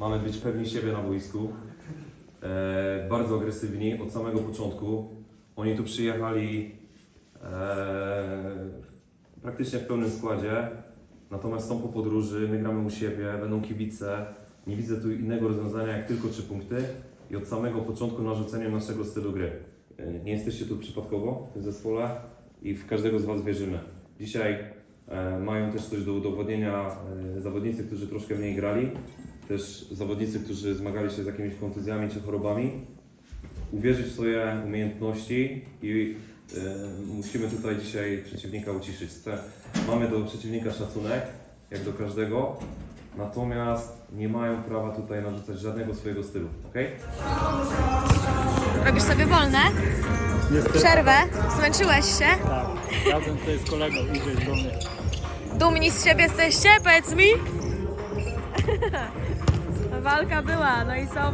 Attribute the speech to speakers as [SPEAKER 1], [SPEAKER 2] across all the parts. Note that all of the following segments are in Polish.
[SPEAKER 1] Mamy być pewni siebie na boisku. E, bardzo agresywni od samego początku. Oni tu przyjechali e, praktycznie w pełnym składzie. Natomiast są po podróży, my gramy u siebie, będą kibice. Nie widzę tu innego rozwiązania jak tylko trzy punkty i od samego początku narzucenie naszego stylu gry. E, Nie jesteście tu przypadkowo w tym zespole i w każdego z Was wierzymy. Dzisiaj e, mają też coś do udowodnienia e, zawodnicy, którzy troszkę mniej grali, też zawodnicy, którzy zmagali się z jakimiś kontuzjami czy chorobami. Uwierzyć w swoje umiejętności i musimy tutaj dzisiaj przeciwnika uciszyć. Mamy do przeciwnika szacunek, jak do każdego, natomiast nie mają prawa tutaj narzucać żadnego swojego stylu, ok?
[SPEAKER 2] Robisz sobie wolne?
[SPEAKER 3] Niestety,
[SPEAKER 2] Przerwę? Zmęczyłeś się?
[SPEAKER 3] tak. Razem tutaj z kolegą idzie do mnie.
[SPEAKER 2] Dumni z siebie jesteście? Powiedz mi. Walka była, no i są e,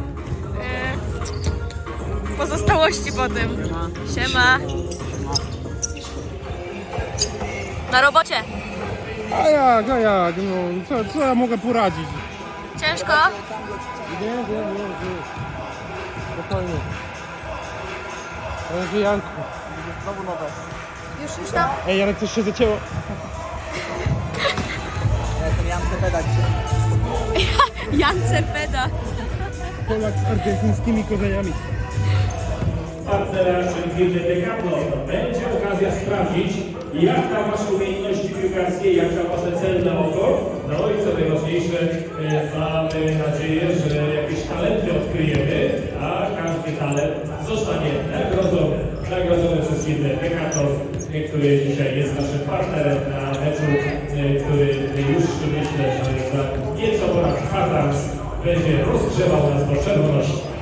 [SPEAKER 2] pozostałości po tym. Siema. Na robocie.
[SPEAKER 4] A jak, a jak, no co, co ja mogę poradzić?
[SPEAKER 2] Ciężko?
[SPEAKER 4] Nie, nie, nie, nie. Spokojnie. Razie Janku. Znowu nowe.
[SPEAKER 2] Już, już tam?
[SPEAKER 4] Ej, Janek, coś się zacięło.
[SPEAKER 2] Jance Peda.
[SPEAKER 4] Polak z argentyńskimi korzeniami.
[SPEAKER 5] partnera, czyli firmy Decathlon. Będzie okazja sprawdzić, jak tam Wasze umiejętności piłkarskie, jak tam Wasze celne oko. No i co najważniejsze, e, mamy nadzieję, że jakieś talenty odkryjemy, a każdy talent zostanie nagrodzony. Nagrodzony przez firmę Decathlon, e, który dzisiaj jest naszym partnerem na meczu, e, który już myślę, że za nieco ponad kwadrans będzie rozgrzewał nas do czerwoności.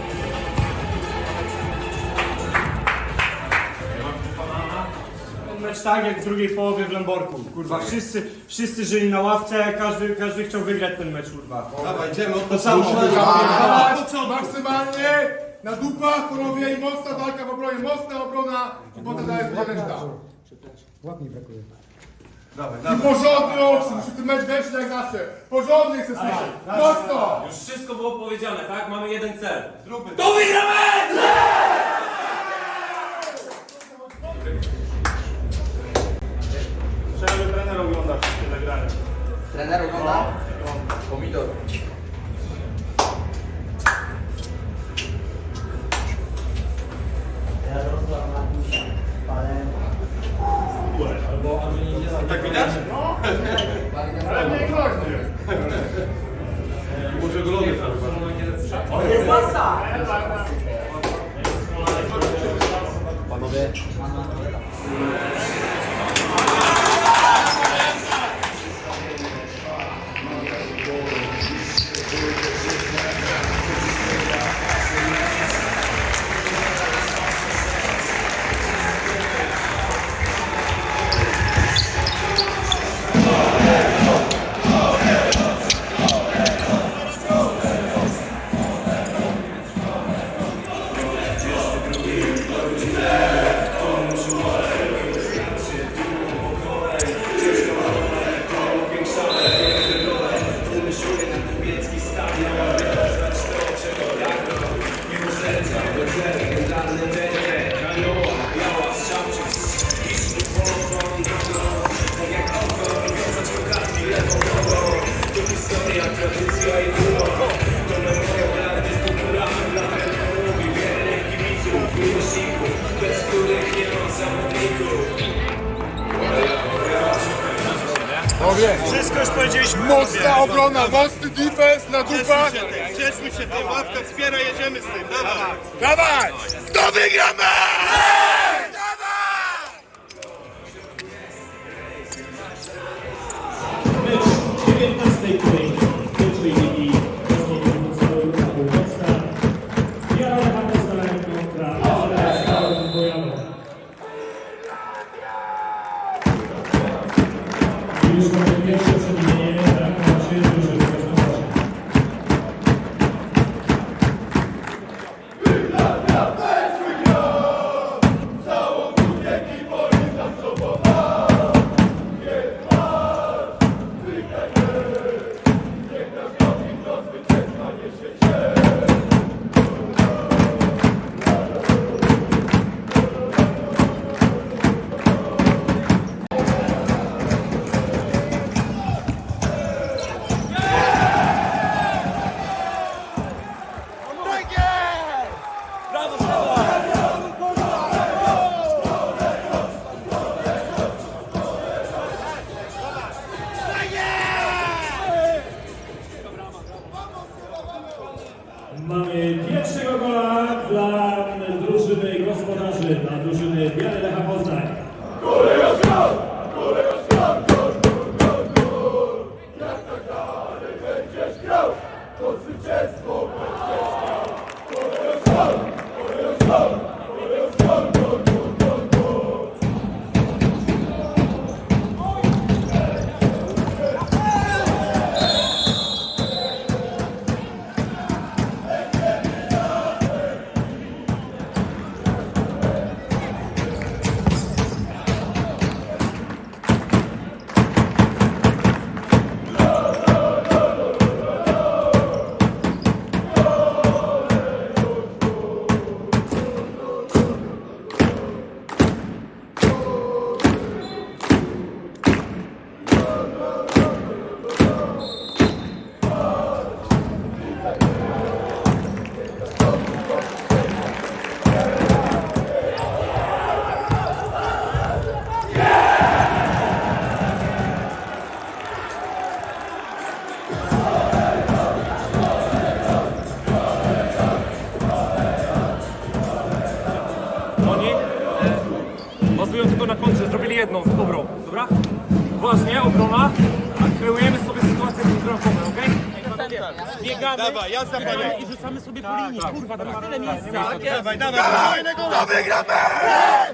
[SPEAKER 6] Tak jak w drugiej połowie w Lęborku. Kurwa, wszyscy, wszyscy żyli na ławce, każdy, każdy chciał wygrać ten mecz, kurwa.
[SPEAKER 7] Dawaj, idziemy od
[SPEAKER 6] To samo.
[SPEAKER 7] Dawać maksymalnie na dupach, panowie i mocna walka w obronie, mocna obrona i potem dalej będzie reszta. I porządny oczy, musi ten mecz wejść jak zawsze. Porządny chcę słyszeć. Mocno!
[SPEAKER 1] Już wszystko było powiedziane, tak? Mamy jeden cel.
[SPEAKER 7] Zróbmy
[SPEAKER 1] To wygramy!
[SPEAKER 6] Trener
[SPEAKER 8] ogląda? Pomidor.
[SPEAKER 7] Tak widać? Ale nie groźny. Może golony tam.
[SPEAKER 6] Wszystko
[SPEAKER 7] dupach.
[SPEAKER 6] Cieszmy się tym, ławka wspiera, jedziemy z tym. Dawaj.
[SPEAKER 7] Dawaj! To wygramy!
[SPEAKER 5] Mecz
[SPEAKER 9] jazda, panie. i rzucamy sobie po linii, kurwa, tam jest tyle miejsca. Dawaj, dawaj, dawaj, dawaj, wygramy! Ej, minuta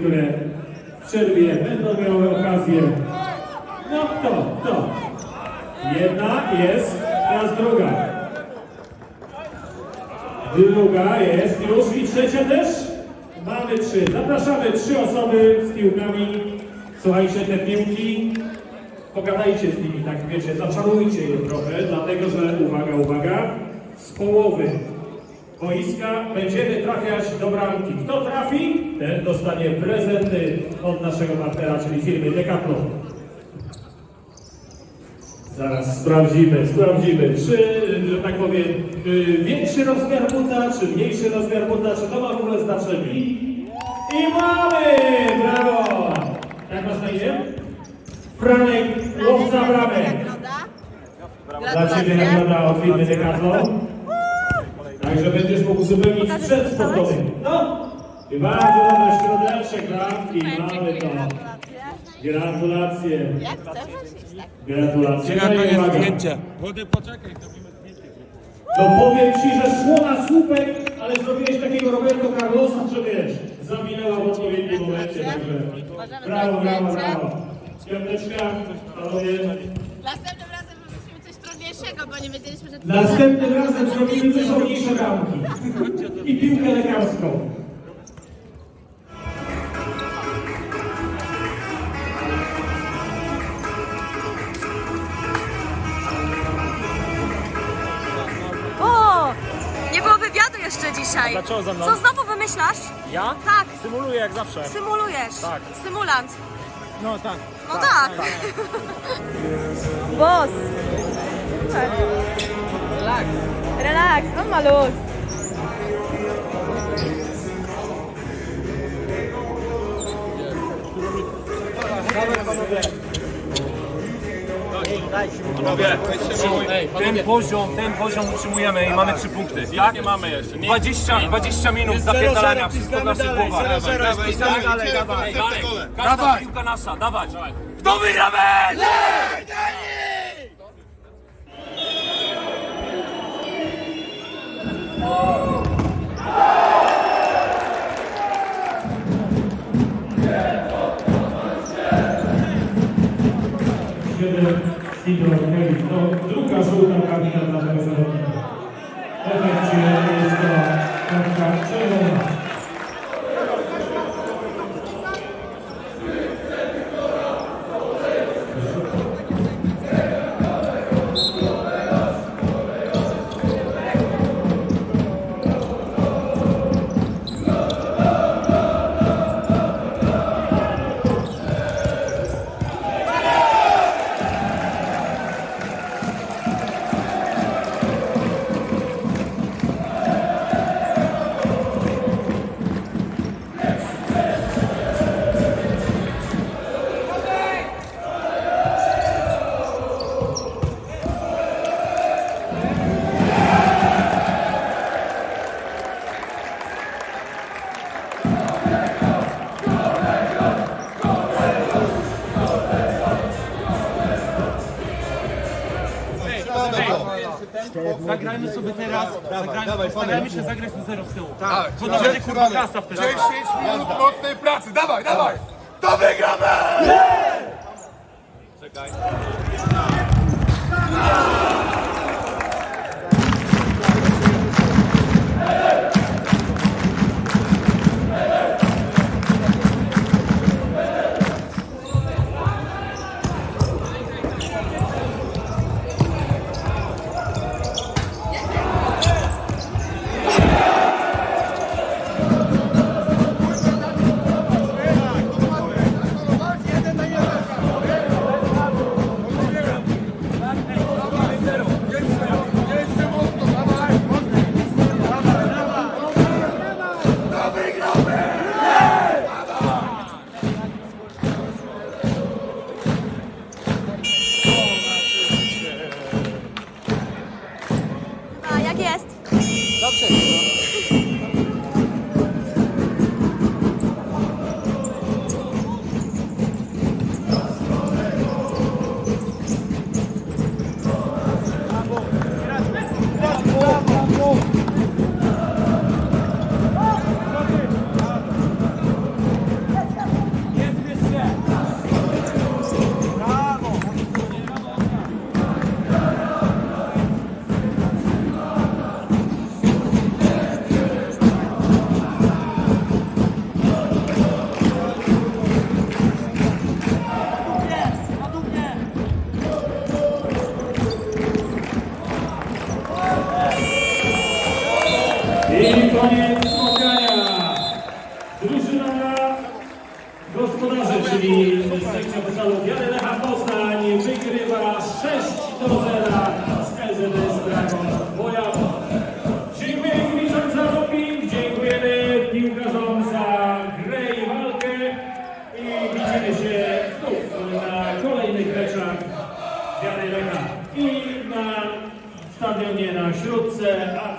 [SPEAKER 5] które w przerwie będą miały okazję. No kto? Kto? Jedna jest, teraz druga. Druga jest już i trzecia też. Mamy trzy. Zapraszamy trzy osoby z piłkami. Słuchajcie, te piłki pogadajcie z nimi, tak wiecie, zaczarujcie je trochę, dlatego że, uwaga, uwaga, z połowy boiska będziemy trafiać do bramki. Kto trafi, ten dostanie prezenty od naszego partnera, czyli firmy Decathlon. Zaraz sprawdzimy, sprawdzimy, czy, że tak powiem, y, większy rozmiar buta, czy mniejszy rozmiar buta, czy to ma w ogóle znaczenie. I mamy! Brawo! Jak masz na imię? Franek, łowca bramek. Dla Ciebie nagroda od firmy Decathlon. Także będziesz mógł uzupełnić sprzęt sportowy. No! I bardzo dobry środeczek, tak? I mamy to. Gratulacje.
[SPEAKER 2] Jak chcesz? Tak.
[SPEAKER 5] Gratulacje. No i uwaga. No powiem Ci, że szło na słupek, ale zrobiłeś takiego Roberto Carlosa, że wiesz, zawinęła w odpowiednim momencie, także brawo, brawo, brawo. Piąteczka, panowie.
[SPEAKER 2] Trudniejszego, bo nie wiedzieliśmy, że
[SPEAKER 5] Następnym razem zrobimy coś o mniejsze ramki i piłkę lekarską.
[SPEAKER 2] O! Nie było wywiadu jeszcze dzisiaj.
[SPEAKER 3] Dlaczego ze mną?
[SPEAKER 2] Co znowu wymyślasz?
[SPEAKER 3] Ja?
[SPEAKER 2] Tak,
[SPEAKER 3] Symuluję jak zawsze.
[SPEAKER 2] symulujesz.
[SPEAKER 3] Tak.
[SPEAKER 2] Symulant.
[SPEAKER 3] No tak.
[SPEAKER 2] No tak. Boss. Relax. Relax, on ma luz.
[SPEAKER 9] Ten poziom, ten poziom utrzymujemy i mamy trzy punkty, tak? nie mamy jeszcze. 20, 20 minut zapierdalania wszystko w naszych głowach. Dawaj, dalej, dawaj, dalej. Każda piłka nasza, dawać. Kto wygra mecz?
[SPEAKER 5] Sidor Heli. To druga żółta kartka dla tego zawodnika. W efekcie jest to kartka czerwona.
[SPEAKER 9] Zagrajmy sobie teraz, zagrajmy,
[SPEAKER 10] dawaj,
[SPEAKER 9] postarajmy
[SPEAKER 10] panie.
[SPEAKER 9] się zagrać na zero z tyłu.
[SPEAKER 7] Tak,
[SPEAKER 9] Bo to będzie kurwa kasa wtedy.
[SPEAKER 7] 10 minut mocnej pracy, dawaj, dawaj! To wygramy!
[SPEAKER 5] A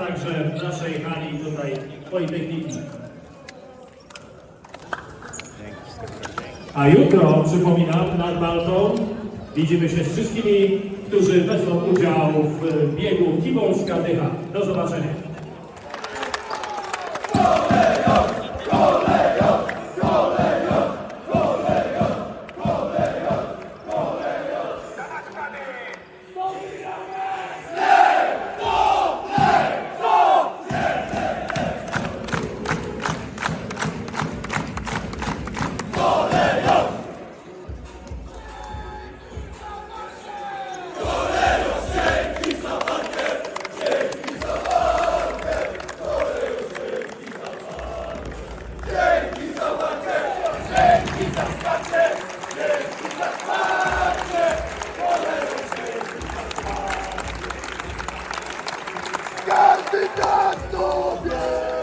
[SPEAKER 11] także w naszej hali tutaj Politechniki. A jutro, przypominam, nad Maltą widzimy się z wszystkimi, którzy wezmą udział w biegu Kibolska Dycha. Do zobaczenia.
[SPEAKER 7] Każdy z nas!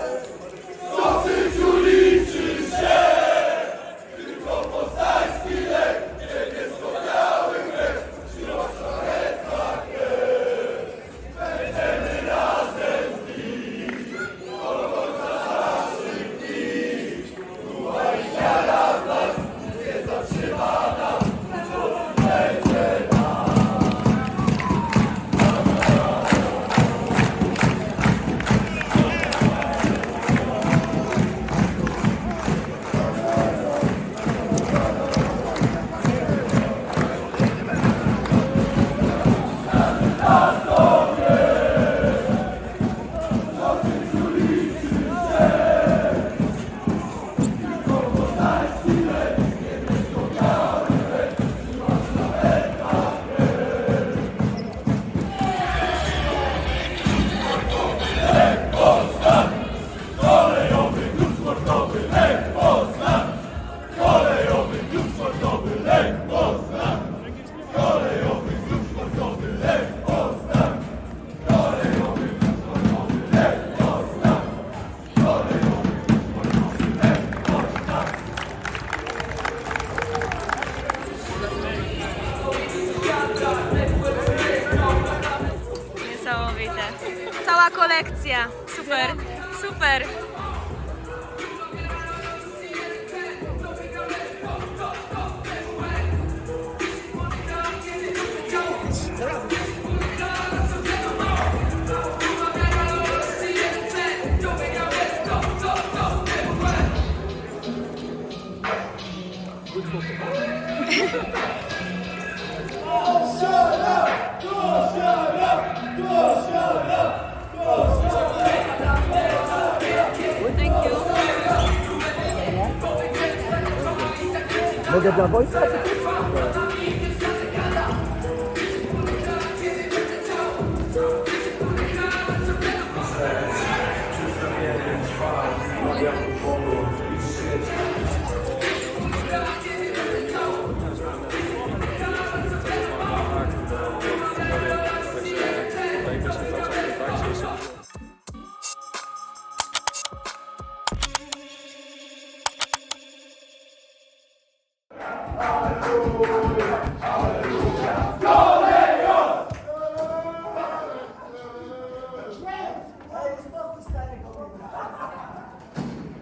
[SPEAKER 3] Mogę dla wojska?